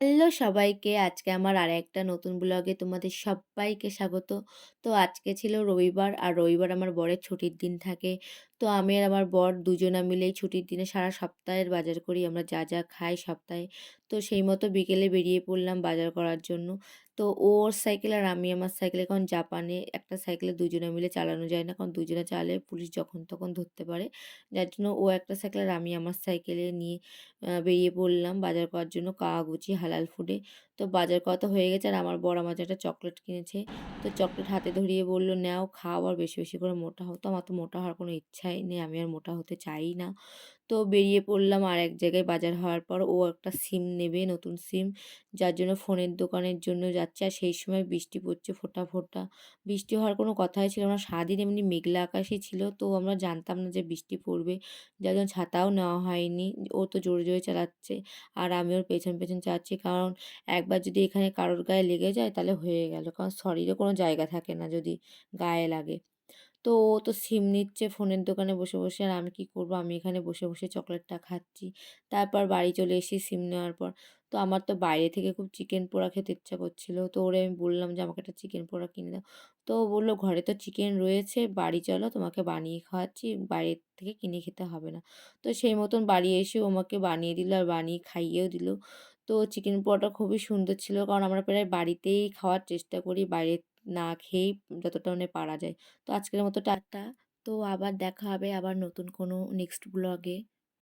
Hello সবাইকে। আজকে আমার আর একটা নতুন ব্লগে তোমাদের সব্বাইকে স্বাগত। তো আজকে ছিল রবিবার, আর রবিবার আমার বরের ছুটির দিন থাকে। তো আমি আর আমার বর দুজনা মিলেই ছুটির দিনে সারা সপ্তাহের বাজার করি। আমরা যা, যা খাই সপ্তাহে। তো সেই মতো বিকেলে বেরিয়ে পড়লাম বাজার করার জন্য। তো ওর সাইকেল আর আমি আমার সাইকেলে কারণ জাপানে একটা সাইকেলে দুজনে মিলে চালানো যায় না। কারণ দুজনে চালালে পুলিশ যখন তখন ধরতে পারে। যার জন্য ও একটা সাইকেল আর আমি আমার সাইকেলে নিয়ে বেরিয়ে পড়লাম বাজার করার জন্য কাওয়াগুচি হালাল ফুডে। তো বাজার কত হয়ে গেছে আর আমার বড় আমার একটা চকলেট কিনেছে। তো চকলেট হাতে ধরিয়ে বলল, "নেও খাও আর বেশি, বেশি করে মোটা হতো আমার তো মোটা হওয়ার কোনো ইচ্ছাই নেই। আমি আর মোটা হতে চাই না। তো বেরিয়ে পড়লাম আর এক জায়গায় বাজার হওয়ার পর ও একটা সিম নেবে নতুন সিম। যার জন্য ফোনের দোকানের জন্য যাচ্ছে। আর সেই সময় বৃষ্টি পড়ছে ফোটা ফোটা বৃষ্টি হওয়ার কোনো কথাই ছিল না। সারাদিন এমনি মেঘলা আকাশই ছিল। তো আমরা জানতাম না যে বৃষ্টি পড়বে। যার জন্য ছাতাও নেওয়া হয়নি। ও তো জোরে, জোরে চালাচ্ছে। আর আমি ওর পেছন, পেছন চালাচ্ছি। কারণ একবার যদি এখানে কারোর গায়ে লেগে যায় তাহলে হয়ে গেল। কারণ শরীরে কোনো জায়গা থাকে না যদি গায়ে লাগে। তো ও তো সিম নিচ্ছে ফোনের দোকানে বসে, বসে। আর আমি কি করব? আমি এখানে বসে, বসে চকলেটটা খাচ্ছি। তারপর বাড়ি চলে এসেছি সিম নেওয়ার পর। তো আমার তো বাইরে থেকে খুব চিকেন পোড়া খেতে ইচ্ছা করছিল। তো ওরে আমি বললাম যে, "আমাকে একটা চিকেন পোড়া কিনে দাও।" তো বলল, "ঘরে তো চিকেন রয়েছে, বাড়ি চলো তোমাকে বানিয়ে খাওয়াচ্ছি। বাইরের থেকে কিনে খেতে হবে না।" তো সেই মতন বাড়ি এসে ও আমাকে বানিয়ে দিল আর বানিয়ে খাইয়েও দিল। তো চিকেন পোড়াটা খুবই সুন্দর ছিল। কারণ আমরা প্রায় বাড়িতেই খাওয়ার চেষ্টা করি। বাইরে না খেয়েই যতটা মানে পারা যায়। তো আজকের মতো টাটা। তো আবার দেখা হবে আবার নতুন কোনো নেক্সট ব্লগে।